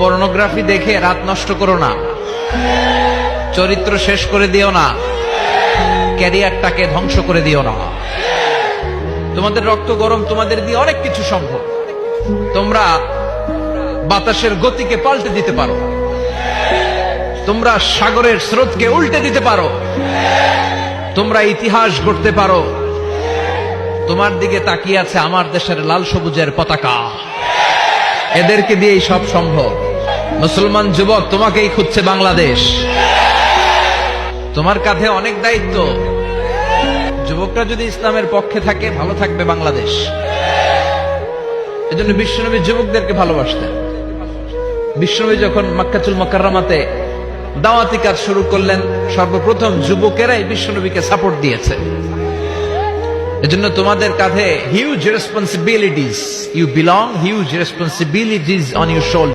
Pornography দেখে রাত নষ্ট করো না। চরিত্র শেষ করে দিও না। ক্যারিয়ারটাকে ধ্বংস করে দিও না। তোমাদের রক্ত গরম, তোমাদের দিয়ে অনেক কিছু সম্ভব। তোমরা বাতাসের গতিকে পাল্টে দিতে পারো। তোমরা সাগরের স্রোতকে উল্টে দিতে পারো। তোমরা ইতিহাস গড়তে পারো। তোমার দিকে তাকিয়ে আছে আমার দেশের লাল সবুজের পতাকা। এদেরকে দিয়েই সব সম্ভব। মুসলমান যুবক, তোমাকেই খুঁজছে বাংলাদেশ। তোমার কাঁধে অনেক দায়িত্ব। যুবকরা যদি ইসলামের পক্ষে থাকে, ভালো থাকবে বাংলাদেশ। এজন্য বিশ্বনবী যুবকদেরকে ভালোবাসতেন। বিশ্বনবী যখন মাক্কাচুল মকাররামাতে দাওয়াতি কাজ শুরু করলেন, সর্বপ্রথম যুবকেরাই বিশ্বনবীকে সাপোর্ট দিয়েছে। এজন্য তোমাদের কাঁধে huge responsibilities you belong huge responsibilities on your shoulder